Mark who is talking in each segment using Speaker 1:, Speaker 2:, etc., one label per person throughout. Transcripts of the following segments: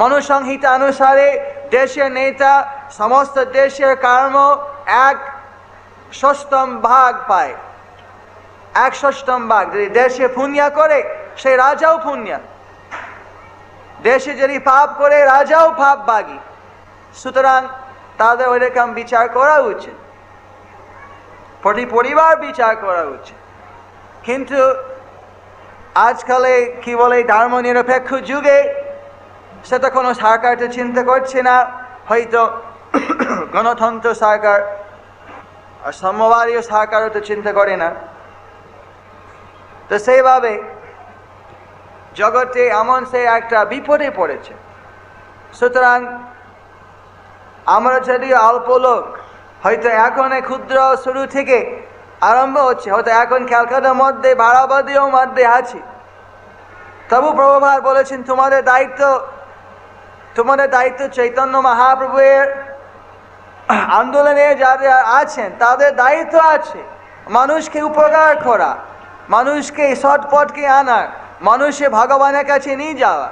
Speaker 1: মনুসংহিতা অনুসারে দেশের নেতা সমস্ত দেশের কর্ম এক ষষ্ঠম ভাগ পায় এক ষষ্ঠম ভাগ যদি দেশে পুণ্যা করে সে রাজাও পুণ্যা দেশে যদি পাপ করে রাজাও পাপ বাগি সুতরাং তাদের ওইরকম বিচার করা উচিত প্রতি পরিবার বিচার করা উচিত কিন্তু আজকালে কি বলে ধর্ম নিরপেক্ষ যুগে সেটা কোনো সরকারকে চিন্তা করছে না হয়তো গণতন্ত্র সরকার আর সমবায় সরকারও তো চিন্তা করে না তো সেইভাবে জগতে এমন সে একটা বিপদে পড়েছে সুতরাং আমরা যদি অল্প লোক হয়তো এখন ক্ষুদ্র শুরু থেকে আরম্ভ হচ্ছে হয়তো এখন ক্যালকাতার মধ্যে বাড়াবাদীও মধ্যে আছি তবু প্রভুভার বলেছেন তোমাদের দায়িত্ব তোমাদের দায়িত্ব চৈতন্য মহাপ্রভুয়ের আন্দোলনে যারা আছেন তাদের দায়িত্ব আছে মানুষকে উপকার করা মানুষকে সৎপথকে আনার মানুষে ভগবানের কাছে নিয়ে যাওয়া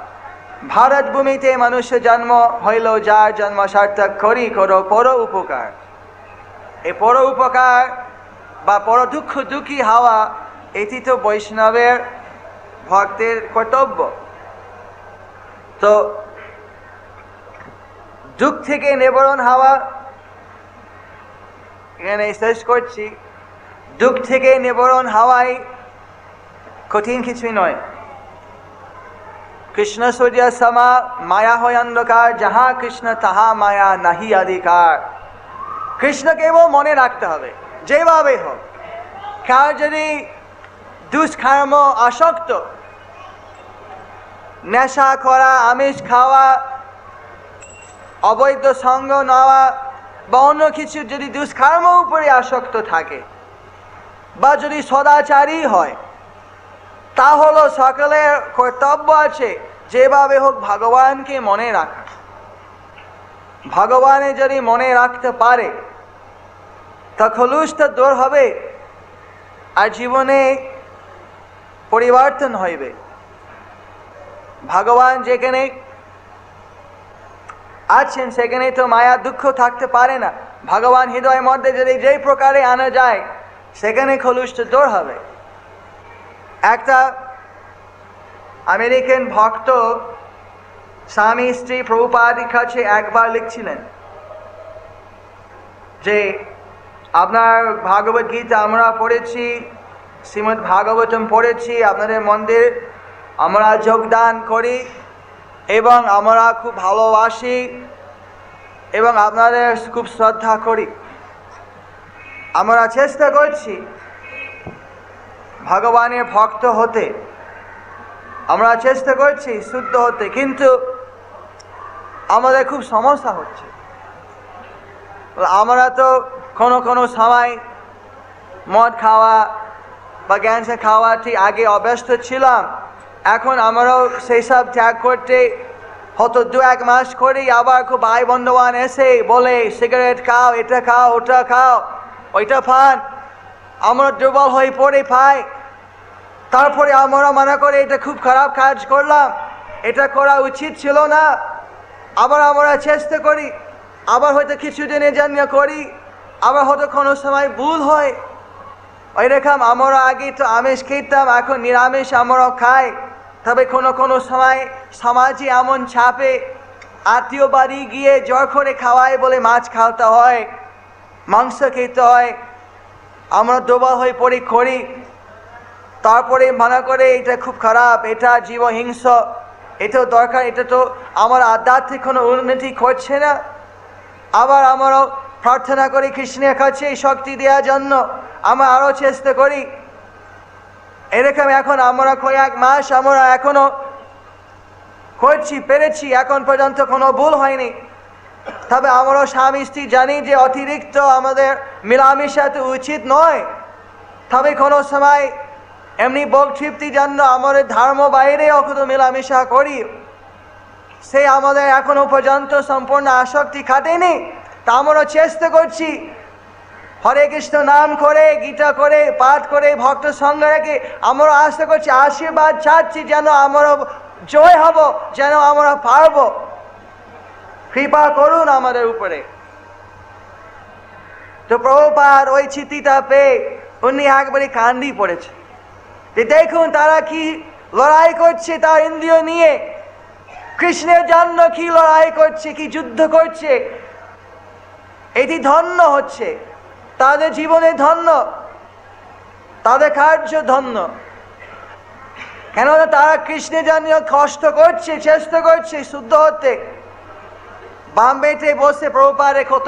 Speaker 1: ভারত ভূমিতে মানুষের জন্ম হইল যার জন্ম সার্থক করি করো পর উপকার এই পর উপকার বা পর দুঃখ দুঃখী হওয়া এটি তো বৈষ্ণবের ভক্তের কর্তব্য তো যুগ থেকে নিবারণ হাওয়া এখানে শেষ করছি যুগ থেকে নিবারণ হওয়াই কঠিন কিছুই নয় কৃষ্ণ সূর্য সমা মায়া হয় অন্ধকার যাহা কৃষ্ণ তাহা মায়া নাহি অধিকার কৃষ্ণকেও মনে রাখতে হবে যেভাবে হোক কার যদি দুষ্কর্ম আসক্ত নেশা করা আমিষ খাওয়া অবৈধ সঙ্গ নেওয়া বা অন্য কিছু যদি দুষ্কর্ম উপরে আসক্ত থাকে বা যদি সদাচারী হয় তা হলো সকলের কর্তব্য আছে যেভাবে হোক ভগবানকে মনে রাখা ভগবানে যদি মনে রাখতে পারে তা তো দূর হবে আর জীবনে পরিবর্তন হইবে ভগবান যেখানে আছেন সেখানে তো মায়া দুঃখ থাকতে পারে না ভগবান হৃদয় মধ্যে যদি যেই প্রকারে আনা যায় সেখানে খলুস তো দূর হবে একটা আমেরিকান ভক্ত স্বামী স্ত্রী প্রভুপাদির কাছে একবার লিখছিলেন যে আপনার ভাগবত গীতা আমরা পড়েছি শ্রীমদ্ ভাগবতম পড়েছি আপনাদের মন্দির আমরা যোগদান করি এবং আমরা খুব ভালোবাসি এবং আপনাদের খুব শ্রদ্ধা করি আমরা চেষ্টা করছি ভগবানের ভক্ত হতে আমরা চেষ্টা করছি শুদ্ধ হতে কিন্তু আমাদের খুব সমস্যা হচ্ছে আমরা তো কোনো কোনো সময় মদ খাওয়া বা গ্যাংসে খাওয়া ঠিক আগে অভ্যস্ত ছিলাম এখন আমরাও সেই সব ত্যাগ করতে হয়তো দু এক মাস করেই আবার খুব ভাই বন্ধবান এসে বলে সিগারেট খাও এটা খাও ওটা খাও ওইটা ফান আমরা দুর্বল হয়ে পড়ে পাই তারপরে আমরা মনে করে এটা খুব খারাপ কাজ করলাম এটা করা উচিত ছিল না আবার আমরা চেষ্টা করি আবার হয়তো কিছুদিনের জন্য করি আবার হয়তো কোনো সময় ভুল হয় ওই রকম আমরা আগে তো আমিষ খেতাম এখন নিরামিষ আমরাও খাই তবে কোনো কোনো সময় সমাজে এমন ছাপে আত্মীয় বাড়ি গিয়ে করে খাওয়ায় বলে মাছ খাওয়াতে হয় মাংস খেতে হয় আমরা দোবা হয়ে পড়ি করি তারপরে মানা করে এটা খুব খারাপ এটা জীবহিংস এটাও দরকার এটা তো আমার আধ্যাত্মিক কোনো উন্নতি করছে না আবার আমারও প্রার্থনা করি কৃষ্ণের কাছে শক্তি দেওয়ার জন্য আমরা আরও চেষ্টা করি এরকম এখন আমরা কয়েক মাস আমরা এখনও করছি পেরেছি এখন পর্যন্ত কোনো ভুল হয়নি তবে আমরা স্বামী স্ত্রী জানি যে অতিরিক্ত আমাদের মিলামিশাতে উচিত নয় তবে কোনো সময় এমনি বোক তৃপ্তি জন্য আমাদের ধর্ম বাইরে অকুত মেলামেশা করি সে আমাদের এখনো পর্যন্ত সম্পূর্ণ আসক্তি খাটেনি তা আমরা চেষ্টা করছি হরে কৃষ্ণ নাম করে গীতা করে পাঠ করে ভক্ত সঙ্গে রেখে আমরা আশা করছি আশীর্বাদ চাচ্ছি যেন আমরা জয় হব যেন আমরা পারব কৃপা করুন আমাদের উপরে তো প্রভুপার ওই চিঠিটা পেয়ে উনি একবারে কান্দি পড়েছে দেখুন তারা কি লড়াই করছে তার ইন্দ্রিয় নিয়ে কৃষ্ণের জন্য কি লড়াই করছে কি যুদ্ধ করছে এটি ধন্য হচ্ছে তাদের জীবনে ধন্য তাদের কার্য ধন্য কেন তারা কৃষ্ণে জানিয়ে কষ্ট করছে চেষ্টা করছে শুদ্ধ হতে বাম্বেতে বসে প্রপারে কত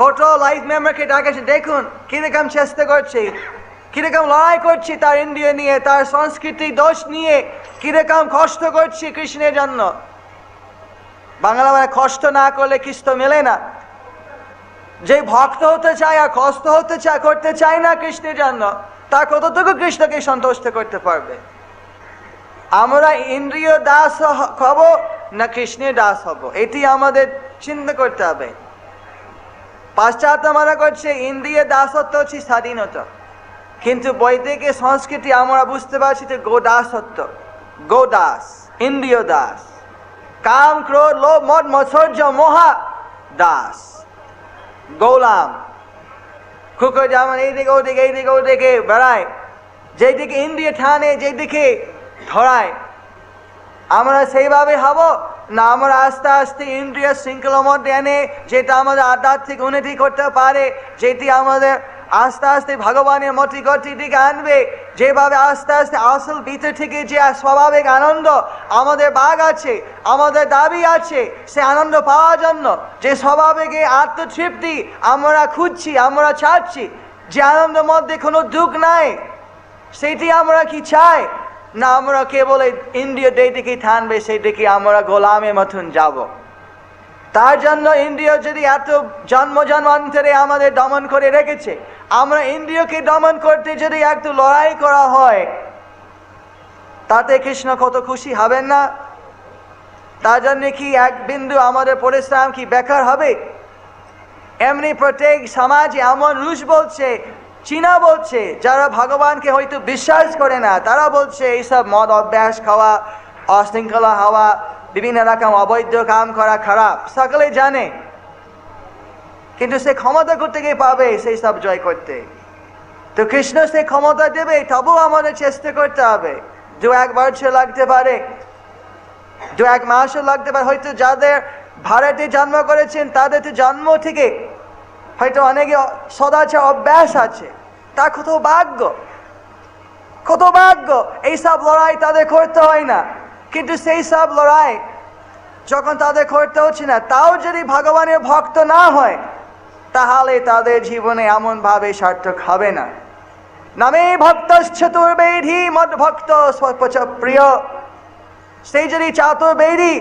Speaker 1: কত লাইফ মেম্বারকে ডাকেছে দেখুন কিরকম চেষ্টা করছে কিরকম লড়াই করছে তার ইন্ডিয়া নিয়ে তার সংস্কৃতি দোষ নিয়ে কিরকম কষ্ট করছে কৃষ্ণের জন্য বাংলা মানে কষ্ট না করলে কৃষ্ণ মেলে না যে ভক্ত হতে চায় আর কষ্ট হতে চায় করতে চায় না কৃষ্ণের জন্য তা কতটুকু কৃষ্ণকে সন্তুষ্ট করতে পারবে আমরা ইন্দ্রিয় দাস হব না কৃষ্ণের দাস হব এটি আমাদের চিন্তা করতে হবে পাশ্চাত্য মনে করছে ইন্দ্রিয় দাসত্ব হচ্ছে স্বাধীনতা কিন্তু বৈদিক সংস্কৃতি আমরা বুঝতে পারছি যে গোদাসত্ব গোদাস ইন্দ্রিয় দাস কাম ক্রো লো মদ মৎসর্য মোহা দাস গৌলাম খুকর জামান এইদিকে ওদিকে এইদিকে ওদিকে বেড়ায় যেদিকে ইন্দ্রিয় ঠানে যেদিকে ধরায় আমরা সেইভাবে হব না আমরা আস্তে আস্তে ইন্দ্রিয় শৃঙ্খলার মধ্যে এনে যেটা আমাদের আধ্যাত্মিক উন্নতি করতে পারে যেটি আমাদের আস্তে আস্তে ভগবানের মতি গতির দিকে আনবে যেভাবে আস্তে আস্তে আসল ভিতর থেকে যে স্বাভাবিক আনন্দ আমাদের বাঘ আছে আমাদের দাবি আছে সে আনন্দ পাওয়ার জন্য যে স্বাভাবিক এই আত্মতৃপ্তি আমরা খুঁজছি আমরা চাচ্ছি যে আনন্দের মধ্যে কোনো দুঃখ নাই সেটি আমরা কি চাই না আমরা কেবল ইন্ডিয়া ডে থেকে থানবে সেটিকে আমরা গোলামের মতন যাবো তার জন্য ইন্দ্রিয় যদি এত জন্ম জন্মান্তরে আমাদের দমন করে রেখেছে আমরা ইন্দ্রিয়কে দমন করতে যদি একটু লড়াই করা হয় তাতে কৃষ্ণ কত খুশি হবেন না তার জন্যে কি এক বিন্দু আমাদের পরিশ্রম কি বেকার হবে এমনি প্রত্যেক সমাজে এমন রুশ বলছে চীনা বলছে যারা ভগবানকে হয়তো বিশ্বাস করে না তারা বলছে এইসব মদ অভ্যাস খাওয়া অশৃঙ্খলা হওয়া বিভিন্ন রকম অবৈধ কাম করা খারাপ সকলেই জানে কিন্তু সে ক্ষমতা করতে গিয়ে পাবে সেই সব জয় করতে তো কৃষ্ণ সে ক্ষমতা দেবে তবু আমাদের চেষ্টা করতে হবে দু এক বছর লাগতে পারে দু এক মাসও লাগতে পারে হয়তো যাদের ভারতে জন্ম করেছেন তাদের তো জন্ম থেকে হয়তো অনেকে সদাচার অভ্যাস আছে তা কত ভাগ্য কত ভাগ্য এইসব লড়াই তাদের করতে হয় না কিন্তু সেই সব লড়াই যখন তাদের করতে হচ্ছে না তাও যদি ভগবানের ভক্ত না হয় তাহলে তাদের জীবনে ভাবে সার্থক হবে না নামে ভক্ত চতুর্বেধি মদ ভক্ত প্রিয় সেই যদি চাতুর্বেদী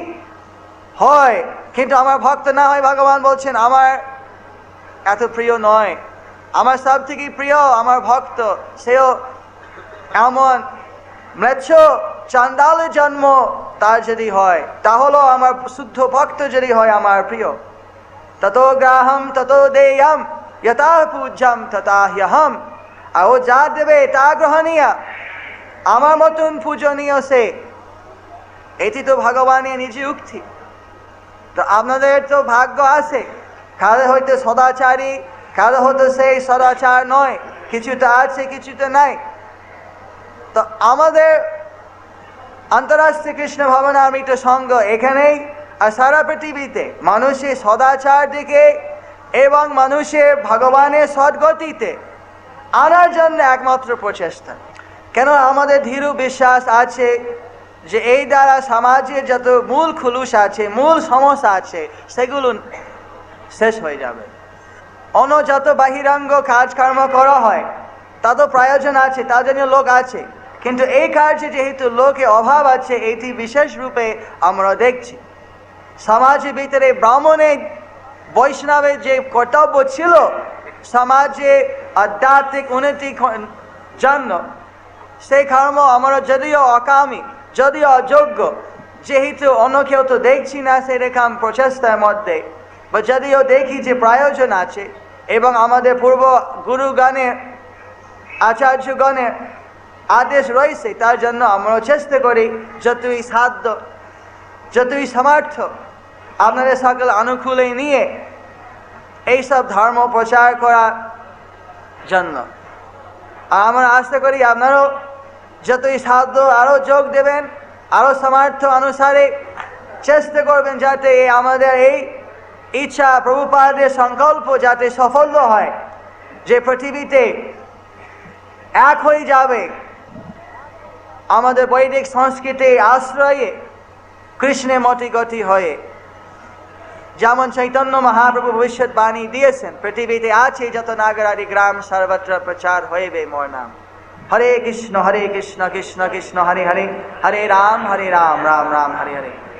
Speaker 1: হয় কিন্তু আমার ভক্ত না হয় ভগবান বলছেন আমার এত প্রিয় নয় আমার সব থেকে প্রিয় আমার ভক্ত সেও এমন ম্লেচ্ছ চান্দালে জন্ম তার যদি হয় তাহলেও আমার শুদ্ধ ভক্ত যদি হয় আমার প্রিয় তত গ্রাহম তত দেয়াম যথা পূজাম তথাহম আর ও যা দেবে তা গ্রহণীয় আমার মতন পূজনীয় সে এটি তো ভগবানের নিজে উক্তি তো আপনাদের তো ভাগ্য আছে কারো হইতে সদাচারী কারো হতে সেই সদাচার নয় কিছুটা আছে কিছুটা নাই তো আমাদের আন্তরাষ্ট্রীয় কৃষ্ণ ভবন আর্মিটা সংঘ এখানেই আর সারা পৃথিবীতে মানুষের সদাচার দিকে এবং মানুষের ভগবানের সদ্গতিতে আনার জন্য একমাত্র প্রচেষ্টা কেন আমাদের ধীর বিশ্বাস আছে যে এই দ্বারা সমাজে যত মূল খুলুস আছে মূল সমস্যা আছে সেগুলো শেষ হয়ে যাবে অন যত বাহিরাঙ্গ কাজকর্ম করা হয় তা তো প্রয়োজন আছে তার জন্য লোক আছে কিন্তু এই কার্যে যেহেতু লোকে অভাব আছে এটি বিশেষ রূপে আমরা দেখছি সমাজের ভিতরে ব্রাহ্মণের বৈষ্ণবের যে কর্তব্য ছিল সমাজে আধ্যাত্মিক উন্নতির জন্য সেই কর্ম আমরা যদিও অকামী যদিও অযোগ্য যেহেতু অন্য কেউ তো দেখছি না সেরকম প্রচেষ্টার মধ্যে বা যদিও দেখি যে প্রয়োজন আছে এবং আমাদের পূর্ব গুরুগণের আচার্যগণের আদেশ রয়েছে তার জন্য আমরাও চেষ্টা করি যতই সাধ্য যতই সামর্থ্য আপনাদের সকল আনুকূলে নিয়ে এইসব ধর্ম প্রচার করার জন্য আর আমরা আশা করি আপনারাও যতই সাধ্য আরও যোগ দেবেন আরও সামর্থ্য অনুসারে চেষ্টা করবেন যাতে আমাদের এই ইচ্ছা প্রভুপাদের সংকল্প যাতে সফল হয় যে পৃথিবীতে এক হয়ে যাবে আমাদের বৈদিক সংস্কৃতি আশ্রয়ে কৃষ্ণে গতি হয়ে যেমন চৈতন্য মহাপ্রভু ভবিষ্যৎবাণী দিয়েছেন পৃথিবীতে আছে যত নাগরারি গ্রাম সর্বত্র প্রচার হইবে মোর নাম হরে কৃষ্ণ হরে কৃষ্ণ কৃষ্ণ কৃষ্ণ হরে হরে হরে রাম হরে রাম রাম রাম হরে হরে